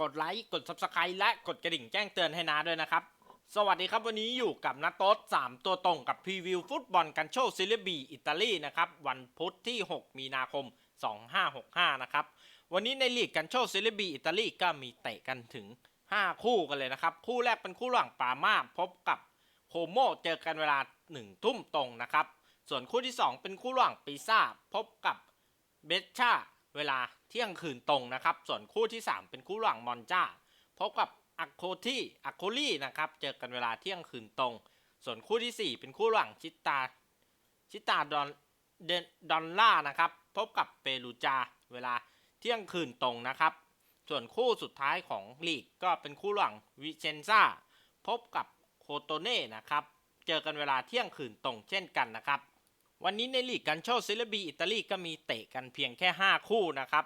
กดไลค์ กด subscribe และกดกระดิ่งแจ้งเตือนให้นาด้วยนะครับ สวัสดีครับวันนี้อยู่กับนาโต๊ด3 ตัวตรงกับพรีวิวฟุตบอลกันโชซิเลบีอิตาลีนะครับ วันพุธที่ 6 มีนาคม 2565 นะครับ วันนี้ในลีกกันโชซิเลบีอิตาลีก็มีเตะกันถึง 5 คู่กันเลยนะครับ คู่แรกเป็นคู่ระหว่างปามาพบกับโคโมเจอกันเวลา 1 ทุ่มตรงนะครับ ส่วนคู่ที่ 2 เป็นคู่ระหว่างปิซ่าพบกับเบชชา เวลาเที่ยงคืนตรงนะครับ ส่วนคู่ที่ 3 เป็นคู่ระหว่างมอนจ้าพบกับอัคโคที่อัคโคลี่นะครับ เจอกันเวลาเที่ยงคืนตรง ส่วนคู่ที่ 4 เป็นคู่ระหว่างชิตา ชิตาดอนเดนดอนล่านะครับ พบกับเปรูจา เวลาเที่ยงคืนตรงนะครับ ส่วนคู่สุดท้ายของลีกก็เป็นคู่ระหว่างวิเชนซาพบกับโคโตเน่นะครับ เจอกันเวลาเที่ยงคืนตรงเช่นกันนะครับ วันนี้ในลีกกันโชซิลบีอิตาลีก็มีเตะกันเพียงแค่ 5 คู่นะครับ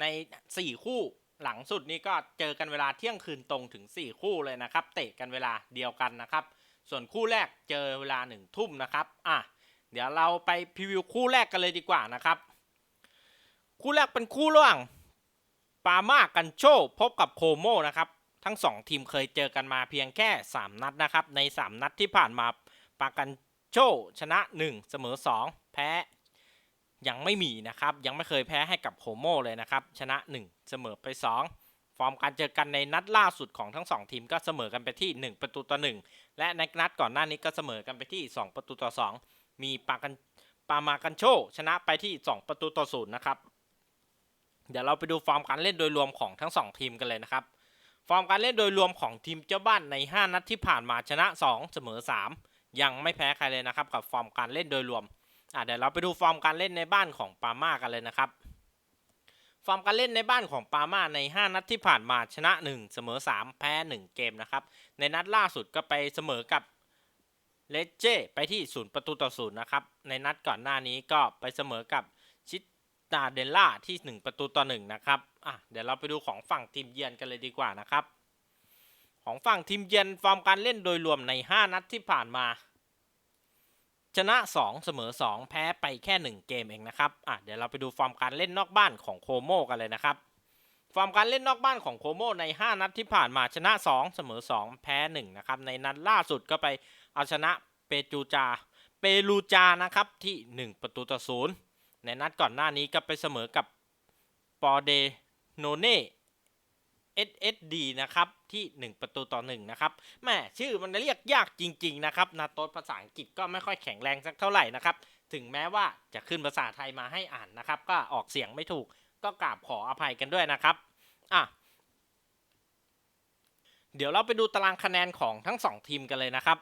ใน 4 คู่หลังสุดนี้ก็เจอกันเวลาเที่ยงคืนตรงถึง 4 คู่เลยนะครับ เตะกันเวลาเดียวกันนะครับ ส่วนคู่แรกเจอเวลา1ทุ่มนะครับอะเดี๋ยวเราไปพรีวิวคู่แรกกันเลยดีกว่านะครับ คู่แรกเป็นคู่ระหว่างปามากันโชพบกับโคโมนะครับ ทั้ง 2 ทีมเคยเจอกันมาเพียงแค่ 3 นัดนะครับ ใน 3 นัดที่ผ่านมาปากัน โชชนะ 1 เสมอ 2 แพ้ยังไม่มีนะครับ ยังไม่เคยแพ้ให้กับโคโมเลยนะครับ ชนะ 1 เสมอไป 2 ฟอร์มการเจอกันในนัดล่าสุดของทั้ง 2 ทีมก็เสมอกันไปที่ 1 ประตูต่อ 1 และในนัดก่อนหน้านี้ก็เสมอกันไปที่ 2 ประตูต่อ 2 มีปากันปามากันโชชนะไปที่ 2 ประตูต่อ0นะครับ เดี๋ยวเราไปดูฟอร์มการเล่นโดยรวมของทั้ง 2 ทีมกันเลยนะครับ ฟอร์มการเล่นโดยรวมของทีมเจ้าบ้านใน 5 นัดที่ผ่านมาชนะ 2 เสมอ 3 ยังไม่แพ้ใครเลยนะครับ กับฟอร์มการเล่นโดยรวมอะเดี๋ยวเราไปดูฟอร์มการเล่นในบ้านของปาม่ากันเลยนะครับ ฟอร์มการเล่นในบ้านของปาม่าใน 5 นัดที่ผ่านมาชนะ 1 เสมอ 3 แพ้ 1 เกมนะครับ ในนัดล่าสุดก็ไปเสมอกับเลเจไปที่0ประตูต่อ0นะครับ ในนัดก่อนหน้านี้ก็ไปเสมอกับชิตาเดลล่าที่ 1 ประตูต่อ1นะครับอะเดี๋ยวเราไปดูของฝั่งทีมเยือนกันเลยดีกว่านะครับ ของฝั่งทีมเยือนฟอร์มการเล่นโดยรวมใน 5 นัดที่ผ่านมา ชนะ 2 เสมอ 2 แพ้ไปแค่ 1 เกมเองนะครับอะเดี๋ยวเราไปดูฟอร์มการเล่นนอกบ้านของโคโมกันเลยนะครับฟอร์มการเล่นนอกบ้านของโคโมใน 5 นัดที่ผ่านมาชนะ 2 เสมอ 2 แพ้ 1 นะครับ ในนัดล่าสุดก็ไปเอาชนะเปจูจา เปรูจานะครับที่ 1 ประตูต่อ0ในนัดก่อนหน้านี้ก็ไปเสมอกับปอเดโนเน่ SSD นะครับที่ 1 ประตูต่อ1นะครับแม่ชื่อมันเรียกยากจริง ๆ นะครับ นาโตภาษาอังกฤษก็ไม่ค่อยแข็งแรงสักเท่าไหร่นะครับ ถึงแม้ว่าจะขึ้นภาษาไทยมาให้อ่านนะครับ ก็ออกเสียงไม่ถูกก็กราบขออภัยกันด้วยนะครับอะเดี๋ยวเราไปดูตารางคะแนนของทั้ง 2 ทีมกันเลยนะครับ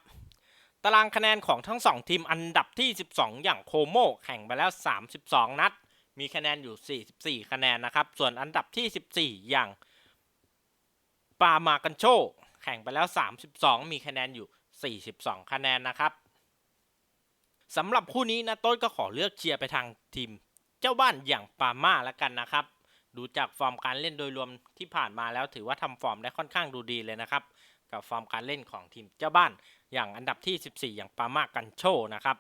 ตารางคะแนนของทั้ง 2 ทีมอันดับที่ 12 อย่างโคโมแข่งไปแล้ว 32 นัด มีคะแนนอยู่ 44 คะแนนนะครับ ส่วนอันดับที่ 14 อย่าง ปามากันโชแข่งไปแล้ว 32 มีคะแนนอยู่ 42 คะแนนนะครับสำหรับคู่นี้นะต้นก็ขอเลือกเชียร์ไปทางทีม เจ้าบ้านอย่างปามาแล้วกันนะครับ ดูจากฟอร์มการเล่นโดยรวมที่ผ่านมาแล้วถือว่าทำฟอร์มได้ค่อนข้างดูดีเลยนะครับ กับฟอร์มการเล่นของทีมเจ้าบ้านอย่างอันดับที่ 14 อย่างปามากันโชนะครับ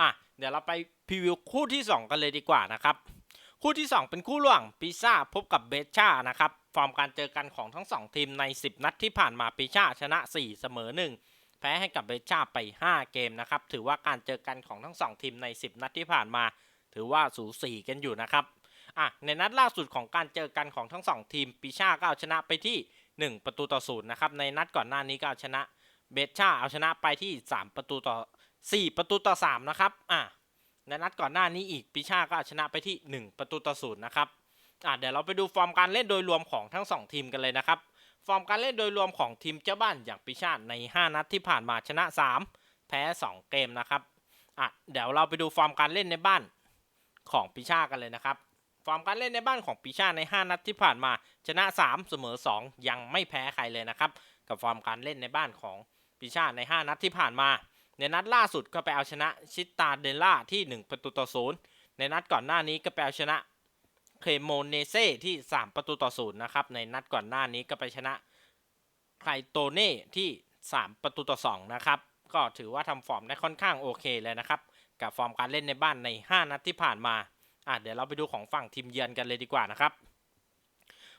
อะเดี๋ยวเราไปพรีวิวคู่ที่ 2 กันเลยดีกว่านะครับ คู่ที่ 2 เป็นคู่ระหว่างปิซ่าพบกับเบชานะครับ ฟอร์มการเจอกันของทั้ง 2 ทีมใน 10 นัดที่ผ่านมาปิชาชนะ 4 เสมอ 1 แพ้ให้กับเบชาไป 5 เกมนะครับ ถือว่าการเจอกันของทั้ง 2 ทีมใน 10 นัดที่ผ่านมา ถือว่าสูสีกันอยู่นะครับอะในนัดล่าสุดของการเจอกันของทั้ง 2 ทีมปิชาก็เอาชนะไปที่ 1 ประตูต่อ0นย์นะครับ ในนัดก่อนหน้านี้ก็เอาชนะเบชาเอาชนะไปที่ 3 ประตูต่อ 4 ประตูต่อ3นะครับอะในนัดก่อนหน้านี้อีกปิชาก็เอาชนะไปที่ 1 ประตูต่อศูนย์นะครับ อะเดี๋ยวเราไปดูฟอร์มการเล่นโดยรวมของทั้ง 2 ทีมกันเลยนะครับ ฟอร์มการเล่นโดยรวมของทีมเจ้าบ้านอย่างปิชาตใน 5 นัดที่ผ่านมาชนะ 3 แพ้ 2 เกมนะครับอะเดี๋ยวเราไปดูฟอร์มการเล่นในบ้านของปิชากันเลยนะครับ ฟอร์มการเล่นในบ้านของปิชาใน 5 นัดที่ผ่านมาชนะ 3 เสมอ 2 ยังไม่แพ้ใครเลยนะครับ กับฟอร์มการเล่นในบ้านของปิชาใน 5 นัดที่ผ่านมา ในนัดล่าสุดก็ไปเอาชนะชิตาเดลล่าที่ 1 ประตูต่อศูนย์ในนัดก่อนหน้านี้ก็ไปเอาชนะ เคโมเนเซ่ที่ 3 ประตูต่อศูนย์นะครับ ในนัดก่อนหน้านี้ก็ไปชนะไคโตเน่ที่ 3 ประตูต่อ2นะครับ ก็ถือว่าทำฟอร์มได้ค่อนข้างโอเคเลยนะครับ กับฟอร์มการเล่นในบ้านใน 5 นัดที่ผ่านมาอะเดี๋ยวเราไปดูของฝั่งทีมเยือนกันเลยดีกว่านะครับ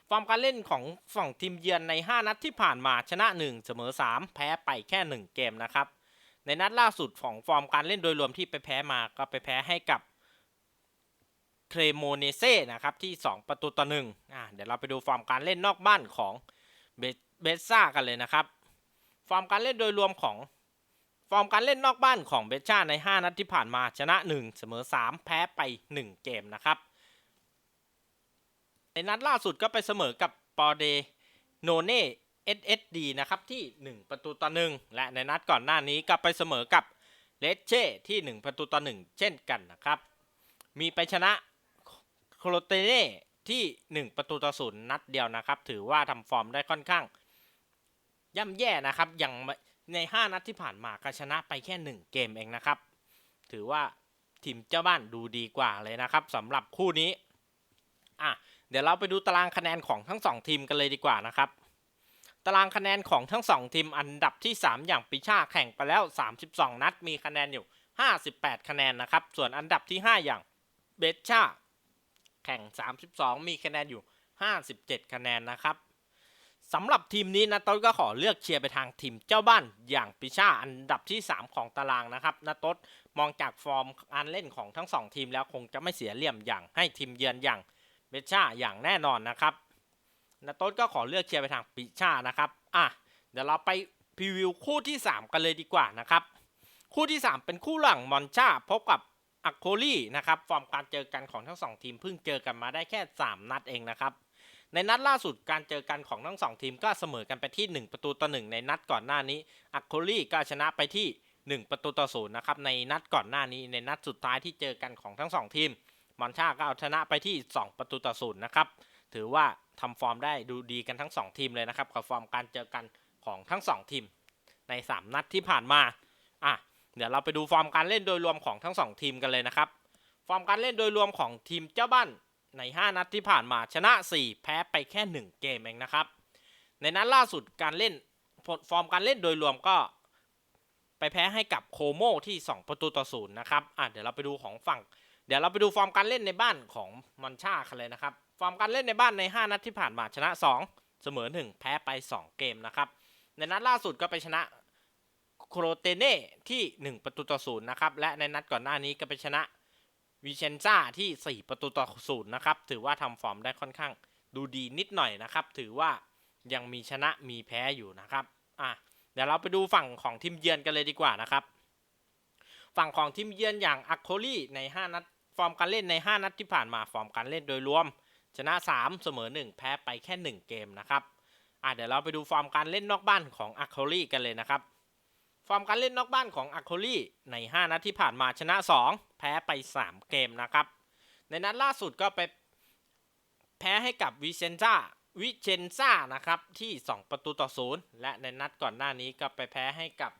ฟอร์มการเล่นของฝั่งทีมเยือนใน 5 นัดที่ผ่านมาชนะ 1 เสมอ 3 แพ้ไปแค่ 1 เกมนะครับ ในนัดล่าสุดของฟอร์มการเล่นโดยรวมที่ไปแพ้มาก็ไปแพ้ให้กับ เครโมเนเซ่นะครับที่ 2 ประตูต่อหนึ่งอะเดี๋ยวเราไปดูฟอร์มการเล่นนอกบ้านของเบเบซ่ากันเลยนะครับ ฟอร์มการเล่นโดยรวมของฟอร์มการเล่นนอกบ้านของเบซ่าใน 5 นัดที่ผ่านมาชนะ 1 เสมอ 3 แพ้ไป 1 เกมนะครับในนัดล่าสุดก็ไปเสมอกับปอเดโนเน่ SSD นะครับที่ 1 ประตูต่อหนึ่งและในนัดก่อนหน้านี้ก็ไปเสมอกับเลเช่ที่ 1 ประตูต่อหนึ่งเช่นกันนะครับ มีไปชนะ โคโลเตเน่ที่ 1 ประตูต่อศูนย์นัดเดียวนะครับ ถือว่าทำฟอร์มได้ค่อนข้าง ย่ำแย่นะครับ อย่างใน 5 นัดที่ผ่านมาก็ชนะไปแค่ 1 เกมเองนะครับ ถือว่าทีมเจ้าบ้านดูดีกว่าเลยนะครับสำหรับคู่นี้อะเดี๋ยวเราไปดูตารางคะแนนของทั้ง 2 ทีมกันเลยดีกว่านะครับ ตารางคะแนนของทั้ง 2 ทีมอันดับที่ 3 อย่างปิชาแข่งไปแล้ว 32 นัดมีคะแนนอยู่ 58 คะแนนนะครับ ส่วนอันดับที่ 5 อย่างเบชชา แข่ง 32 มีคะแนนอยู่ 57 คะแนนนะครับสำหรับทีมนี้นะต้นก็ขอเลือกเชียร์ไปทางทีมเจ้าบ้านอย่างปิชาอันดับที่ 3 ของตารางนะครับนะต้นมองจากฟอร์มการเล่นของทั้ง 2 ทีมแล้วคงจะไม่เสียเหลี่ยมอย่างให้ทีมเยือนอย่างเบชาอย่างแน่นอนนะครับนาโต้นก็ขอเลือกเชียร์ไปทางปิชานะครับอะเดี๋ยวเราไปพรีวิวคู่ที่ 3 กันเลยดีกว่านะครับคู่ที่ 3 เป็นคู่หลังมอนชาพบกับ อักโคลี่นะครับฟอร์มการเจอกันของทั้ง2ทีมเพิ่งเจอกันมาได้แค่ 3 นัดเองนะครับในนัดล่าสุดการเจอกันของทั้ง2ทีมก็เสมอกันไปที่ 1 ประตูต่อ1ในนัดก่อนหน้านี้อักโคลี่ก็ชนะไปที่ 1 ประตูต่อศูนย์นะครับในนัดก่อนหน้านี้ในนัดสุดท้ายที่เจอกันของทั้ง2ทีมมอนชาก็เอาชนะไปที่ 2 ประตูต่อศูนย์นะครับถือว่าทำฟอร์มได้ดูดีกันทั้ง 2 ทีมเลยนะครับกับฟอร์มการเจอกันของทั้ง 2 ทีมใน 3 นัดที่ผ่านมาอะ เดี๋ยวเราไปดูฟอร์มการเล่นโดยรวมของทั้ง 2 ทีมกันเลยนะครับ ฟอร์มการเล่นโดยรวมของทีมเจ้าบ้านใน 5 นัดที่ผ่านมาชนะ 4 แพ้ไปแค่ 1 เกมเองนะครับ ในนัดล่าสุดการเล่นฟอร์มการเล่นโดยรวมก็ไปแพ้ให้กับโคโมที่ 2 ประตูต่อศูนย์นะครับอะเดี๋ยวเราไปดูของฝั่ง เดี๋ยวเราไปดูฟอร์มการเล่นในบ้านของมอนชากันเลยนะครับ ฟอร์มการเล่นในบ้านใน 5 นัดที่ผ่านมาชนะ 2 เสมอ 1 แพ้ไป 2 เกมนะครับ ในนัดล่าสุดก็ไปชนะ โครเตเน่ที่ 1 ประตูต่อศูนย์นะครับ และในนัดก่อนหน้านี้ก็ไปชนะวิเชนซ่าที่ 4 ประตูต่อศูนย์นะครับ ถือว่าทำฟอร์มได้ค่อนข้างดูดีนิดหน่อยนะครับ ถือว่ายังมีชนะมีแพ้อยู่นะครับอะเดี๋ยวเราไปดูฝั่งของทีมเยือนกันเลยดีกว่านะครับ ฝั่งของทีมเยือนอย่างอัคโคลี่ใน 5 นัดฟอร์มการเล่นใน 5 นัดที่ผ่านมาฟอร์มการเล่นโดยรวม ชนะ 3 เสมอ 1 แพ้ไปแค่ 1 เกมนะครับอะเดี๋ยวเราไปดูฟอร์มการเล่นนอกบ้านของอัคโคลี่กันเลยนะครับ ฟอร์มการเล่นนอกบ้านของอัคโคลี่ใน 5 นัดที่ผ่านมาชนะ 2 แพ้ไป 3 เกมนะครับ ในนัดล่าสุดก็ไปแพ้ให้กับวิเชนซ่าวิเชนซ่านะครับที่ 2 ประตูต่อศูนย์และในนัดก่อนหน้านี้ก็ไปแพ้ให้กับ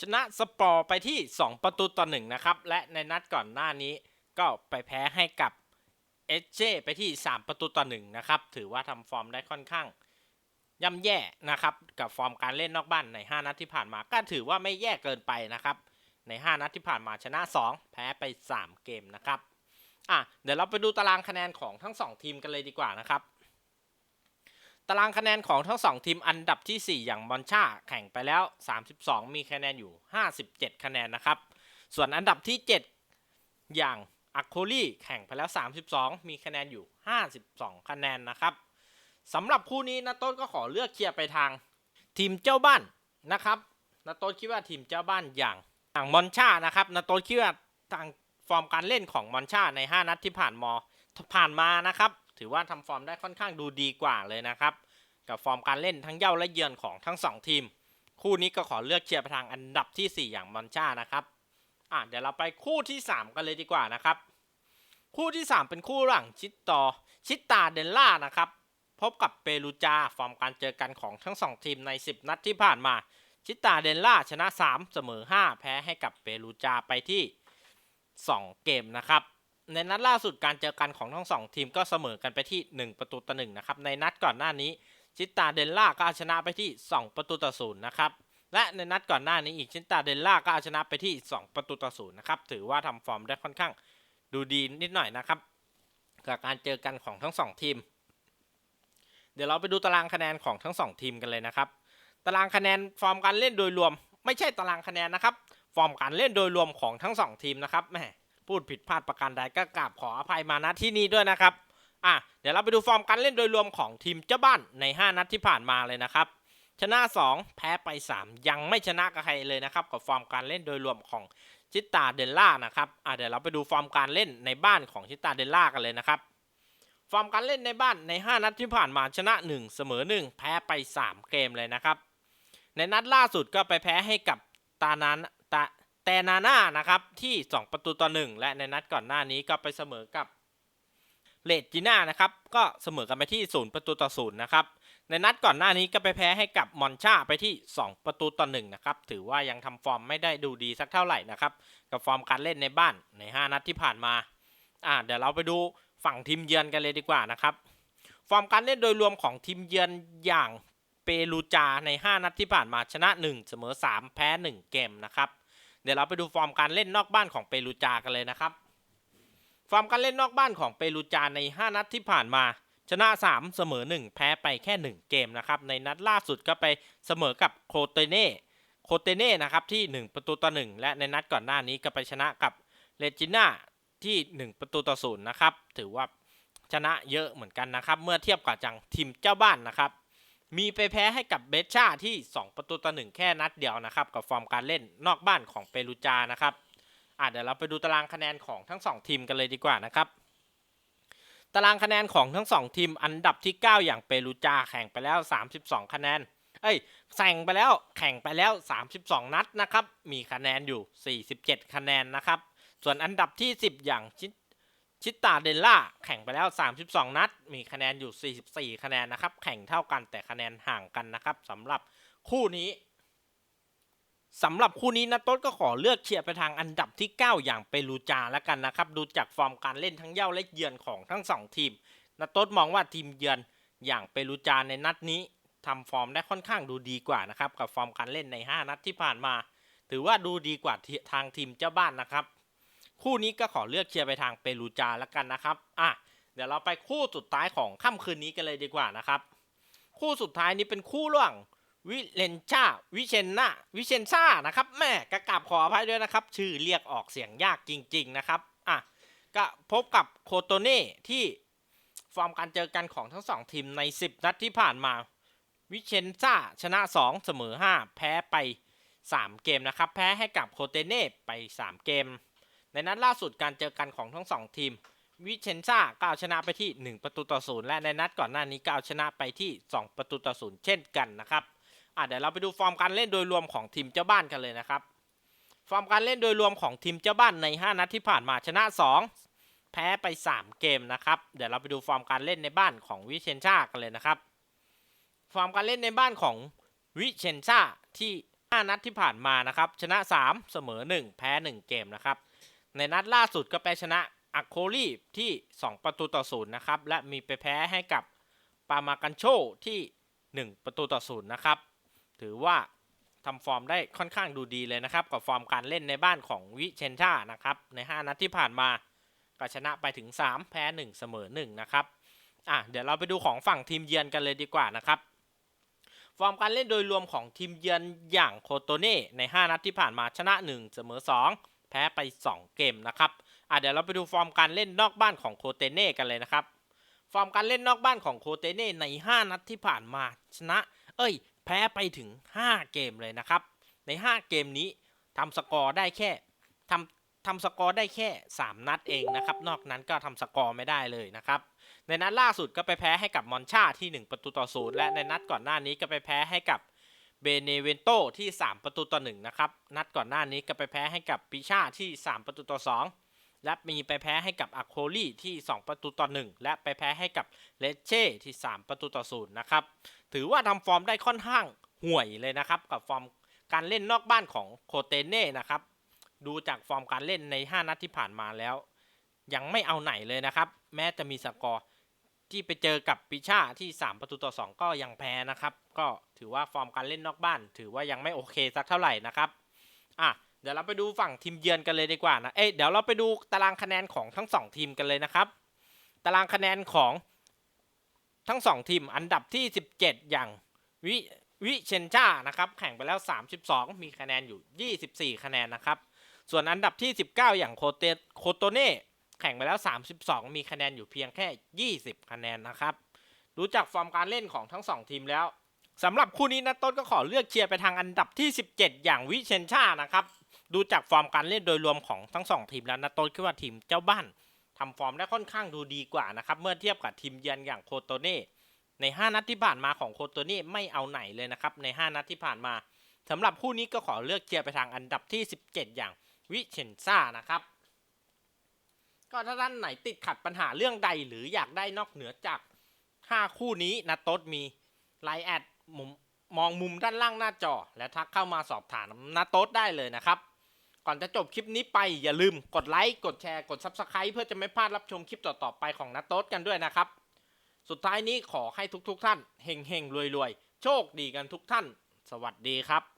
ชนะสปอร์ไปที่ 2 ประตูต่อ1นะครับและในนัดก่อนหน้านี้ก็ไปแพ้ให้กับเอเจไปที่ 3 ประตูต่อ1นะครับถือว่าทำฟอร์มได้ค่อนข้าง ย่ำแย่นะครับกับฟอร์มการเล่นนอกบ้านใน 5 นัดที่ผ่านมาก็ถือว่าไม่แย่เกินไปนะครับใน 5 นัดที่ผ่านมาชนะ 2 แพ้ไป 3 เกมนะครับอะเดี๋ยวเราไปดูตารางคะแนนของทั้ง 2 ทีมกันเลยดีกว่านะครับตารางคะแนนของทั้ง 2 ทีมอันดับที่ 4 อย่างบอลชาแข่งไปแล้ว 32 มีคะแนนอยู่ 57 คะแนนนะครับ ส่วนอันดับที่ 7 อย่างอัคโคลี่แข่งไปแล้ว 32 มีคะแนนอยู่ 52 คะแนนนะครับ สำหรับคู่นี้นะต้นก็ขอเลือกเชียร์ไปทาง ทีมเจ้าบ้านนะครับนาต้นคิดว่าทีมเจ้าบ้านอย่างอย่างมอนชานะครับนาต้นคิดว่าทางฟอร์มการเล่นของมอนชาใน 5 นัดที่ผ่านมอผ่านมานะครับ ถือว่าทำฟอร์มได้ค่อนข้างดูดีกว่าเลยนะครับ กับฟอร์มการเล่นทั้งเย้าและเยือนของทั้ง 2 ทีม คู่นี้ก็ขอเลือกเชียร์ไปทางอันดับที่ 4 อย่างมอนชานะครับอะเดี๋ยวเราไปคู่ที่ 3 กันเลยดีกว่านะครับ คู่ที่ 3 เป็นคู่หลังชิตตอชิตตาเดนล่านะครับ พบกับเปรูจา ฟอร์มการเจอกันของทั้ง 2 ทีมใน 10 นัดที่ผ่านมา ชิตาเดนล่าชนะ 3 เสมอ 5 แพ้ให้กับเปรูจาไปที่ 2 เกมนะครับ ในนัดล่าสุดการเจอกันของทั้ง 2 ทีมก็เสมอกันไปที่ 1 ประตูต่อ1นะครับ ในนัดก่อนหน้านี้ ชิตาเดนล่าก็เอาชนะไปที่ 2 ประตูต่อศูนย์นะครับ และในนัดก่อนหน้านี้อีกชิตาเดนล่าก็เอาชนะไปที่ 2 ประตูต่อศูนย์นะครับ ถือว่าทำฟอร์มได้ค่อนข้างดูดีนิดหน่อยนะครับ กับการเจอกันของทั้ง 2 ทีม เดี๋ยวเราไปดูตารางคะแนนของทั้งสองทีมกันเลยนะครับ ตารางคะแนนฟอร์มการเล่นโดยรวม ไม่ใช่ตารางคะแนนนะครับ ฟอร์มการเล่นโดยรวมของทั้งสองทีมนะครับแหมพูดผิดพลาดประการใดก็กราบขออภัยมาณที่นี้ด้วยนะครับอะเดี๋ยวเราไปดูฟอร์มการเล่นโดยรวมของทีมเจ้าบ้านใน 5 นัดที่ผ่านมาเลยนะครับชนะ 2 แพ้ไป 3 ยังไม่ชนะกับใครเลยนะครับกับฟอร์มการเล่นโดยรวมของชิตาเดลล่านะครับอะเดี๋ยวเราไปดูฟอร์มการเล่นในบ้านของชิตาเดลล่ากันเลยนะครับ ฟอร์มการเล่นในบ้านใน 5 นัดที่ผ่านมาชนะ 1 เสมอ 1 แพ้ไป 3 เกมเลยนะครับ ในนัดล่าสุดก็ไปแพ้ให้กับตานานตาแตนาน่านะครับที่ 2 ประตูต่อ 1 และในนัดก่อนหน้านี้ก็ไปเสมอกับเลดจีน่านะครับก็เสมอกันไปที่ 0 ประตูต่อ 0 นะครับ ในนัดก่อนหน้านี้ก็ไปแพ้ให้กับมอนชาไปที่ 2 ประตูต่อ 1 นะครับ ถือว่ายังทำฟอร์มไม่ได้ดูดีสักเท่าไหร่นะครับ กับฟอร์มการเล่นในบ้านใน 5 นัดที่ผ่านมาอ่าเดี๋ยวเราไปดู ฝั่งทีมเยือนกันเลยดีกว่านะครับ ฟอร์มการเล่นโดยรวมของทีมเยือนอย่างเปรูจาใน 5 นัดที่ผ่านมาชนะ 1 เสมอ 3 แพ้ 1 เกมนะครับ เดี๋ยวเราไปดูฟอร์มการเล่นนอกบ้านของเปรูจากันเลยนะครับ ฟอร์มการเล่นนอกบ้านของเปรูจาใน 5 นัดที่ผ่านมาชนะ 3 เสมอ 1 แพ้ไปแค่ 1 เกมนะครับ ในนัดล่าสุดก็ไปเสมอกับโคเตเน่ โคเตเน่นะครับที่ 1 ประตูต่อ 1 และในนัดก่อนหน้านี้ก็ไปชนะกับเลจิน่า ที่ 1 ประตูต่อ0นย์นะครับ ถือว่าชนะเยอะเหมือนกันนะครับ เมื่อเทียบกับจังทีมเจ้าบ้านนะครับ มีไปแพ้ให้กับเบชชาที่ 2 ประตูต่อ1แค่นัดเดียวนะครับ กับฟอร์มการเล่นนอกบ้านของเปรูจานะครับอะเดี๋ยวเราไปดูตารางคะแนนของทั้ง 2 ทีมกันเลยดีกว่านะครับ ตารางคะแนนของทั้ง 2 ทีมอันดับที่ 9 อย่างเปรูจาแข่งไปแล้ว 32 คะแนน เอ้ยแข่งไปแล้วแข่งไปแล้ว 32 นัดนะครับ มีคะแนนอยู่ 47 คะแนนนะครับ ส่วนอันดับที่ 10 อย่างชิชิตาเดลล่าแข่งไปแล้ว 32 นัด มีคะแนนอยู่ 44 คะแนนนะครับ แข่งเท่ากันแต่คะแนนห่างกันนะครับสำหรับคู่นี้สำหรับคู่นี้นะต้นก็ขอเลือกเชียร์ไปทางอันดับที่ 9 อย่างเปรูจาแล้วกันนะครับ ดูจากฟอร์มการเล่นทั้งเย่าและเยือนของทั้ง 2 ทีมนะต้นมองว่าทีมเยือนอย่างเปรูจาในนัดนี้ทำฟอร์มได้ค่อนข้างดูดีกว่านะครับกับฟอร์มการเล่นใน 5 นัดที่ผ่านมา ถือว่าดูดีกว่าทางทีมเจ้าบ้านนะครับ คู่นี้ก็ขอเลือกเชียร์ไปทางเปรูจาแล้วกันนะครับอะเดี๋ยวเราไปคู่สุดท้ายของค่ำคืนนี้กันเลยดีกว่านะครับ คู่สุดท้ายนี้เป็นคู่ระหว่างวิเลนชาวิเชนนาวิเชนซานะครับแม่กระกับขออภัยด้วยนะครับ ชื่อเรียกออกเสียงยากจริง ๆนะครับอะก็พบกับโคโตเน่ที่ฟอร์มการเจอกันของทั้งสองทีมใน 10 นัดที่ผ่านมา วิเชนซาชนะ 2 เสมอ 5 แพ้ไป 3 เกมนะครับ แพ้ให้กับโคเตเน่ไป 3 เกม ในนัดล่าสุดการเจอกันของทั้ง2ทีม วิเชนซ่าก็เอาชนะไปที่ 1 ประตูต่อศูนย์และในนัดก่อนหน้านี้ก็เอาชนะไปที่ 2 ประตูต่อศูนย์เช่นกันนะครับอะเดี๋ยวเราไปดูฟอร์มการเล่นโดยรวมของทีมเจ้าบ้านกันเลยนะครับ ฟอร์มการเล่นโดยรวมของทีมเจ้าบ้านใน 5 นัดที่ผ่านมาชนะ 2 แพ้ไป 3 เกมนะครับ เดี๋ยวเราไปดูฟอร์มการเล่นในบ้านของวิเชนซ่ากันเลยนะครับ ฟอร์มการเล่นในบ้านของวิเชนซ่าที่ 5 นัดที่ผ่านมานะครับ ชนะ 3 เสมอ 1 แพ้ 1 เกมนะครับ ในนัดล่าสุดก็ไปชนะอัคโคลีที่ 2 ประตูต่อศูนย์นะครับ และมีไปแพ้ให้กับปามากันโชที่ 1 ประตูต่อศูนย์นะครับ ถือว่าทำฟอร์มได้ค่อนข้างดูดีเลยนะครับ กับฟอร์มการเล่นในบ้านของวิเชนชานะครับ ใน 5 นัดที่ผ่านมาก็ชนะไปถึง 3 แพ้ 1 เสมอ 1 นะครับอะเดี๋ยวเราไปดูของฝั่งทีมเยือนกันเลยดีกว่านะครับ ฟอร์มการเล่นโดยรวมของทีมเยือนอย่างโคโตเน่ใน 5 นัดที่ผ่านมาชนะ 1 เสมอ 2 แพ้ไป 2 เกมนะครับอะเดี๋ยวเราไปดูฟอร์มการเล่นนอกบ้านของโคเตเน่กันเลยนะครับ ฟอร์มการเล่นนอกบ้านของโคเตเน่ใน 5 นัดที่ผ่านมาชนะ เอ้ย แพ้ไปถึง 5 เกมเลยนะครับ ใน 5 เกมนี้ทำสกอร์ได้แค่ทำทำสกอร์ได้แค่ 3 นัดเองนะครับ นอกนั้นก็ทำสกอร์ไม่ได้เลยนะครับ ในนัดล่าสุดก็ไปแพ้ให้กับมอนชาที่ 1 ประตูต่อศูนย์และในนัดก่อนหน้านี้ก็ไปแพ้ให้กับ เบเนเวนโตที่ 3 ประตูต่อ1นะครับ นัดก่อนหน้านี้ก็ไปแพ้ให้กับปิชาที่ 3 ประตูต่อ 2 และมีไปแพ้ให้กับอาโคลีที่ 2 ประตูต่อ 1 และไปแพ้ให้กับเลเช่ที่ 3 ประตูต่อ0นะครับ ถือว่าทำฟอร์มได้ค่อนข้างห่วยเลยนะครับ กับฟอร์มการเล่นนอกบ้านของโคเตเน่นะครับ ดูจากฟอร์มการเล่นใน 5 นัดที่ผ่านมาแล้ว ยังไม่เอาไหนเลยนะครับ แม้จะมีสกอร์ ที่ไปเจอกับปิชาที่ 3 ประตูต่อ 2 ก็ยังแพ้นะครับ ก็ถือว่าฟอร์มการเล่นนอกบ้าน ถือว่ายังไม่โอเคสักเท่าไหร่นะครับอะเดี๋ยวเราไปดูฝั่งทีมเยือนกันเลยดีกว่านะเอ้ยเดี๋ยวเราไปดูตารางคะแนนของทั้ง 2 ทีมกันเลยนะครับ ตารางคะแนนของทั้ง 2 ทีมอันดับที่ 17 อย่างวิวิเชนชานะครับแข่งไปแล้ว 32 มีคะแนนอยู่ 24 คะแนนนะครับ ส่วนอันดับที่ 19 อย่างโคเตโคโตเน่ แข่งไปแล้ว 32 มีคะแนนอยู่เพียงแค่ 20 คะแนนนะครับดูจากฟอร์มการเล่นของทั้ง 2 ทีมแล้วสำหรับคู่นี้นะต้นก็ขอเลือกเชียร์ไปทางอันดับที่ 17 อย่างวิเชนชานะครับดูจากฟอร์มการเล่นโดยรวมของทั้งสองทีมแล้วนะต้นคิดว่าทีมเจ้าบ้านทำฟอร์มได้ค่อนข้างดูดีกว่านะครับเมื่อเทียบกับทีมเยือนอย่างโคโตเน่ใน 5 นัดที่ผ่านมาของโคโตเน่ไม่เอาไหนเลยนะครับใน 5 นัดที่ผ่านมาสำหรับคู่นี้ก็ขอเลือกเชียร์ไปทางอันดับที่ 17 อย่างวิเชนซ่านะครับ ก็ถ้าท่านไหนติดขัดปัญหาเรื่องใดหรืออยากได้นอกเหนือจาก 5 คู่นี้นะโต๊ดมีไลน์แอดมุมมองมุมด้านล่างหน้าจอ และทักเข้ามาสอบถามนาโต๊ดได้เลยนะครับ ก่อนจะจบคลิปนี้ไปอย่าลืมกดไลค์กดแชร์กด Subscribe เพื่อจะไม่พลาดรับชมคลิปต่อๆไปของนาโต๊ดกันด้วยนะครับ สุดท้ายนี้ขอให้ทุกๆท่านเฮงๆรวยๆโชคดีกันทุกท่าน สวัสดีครับ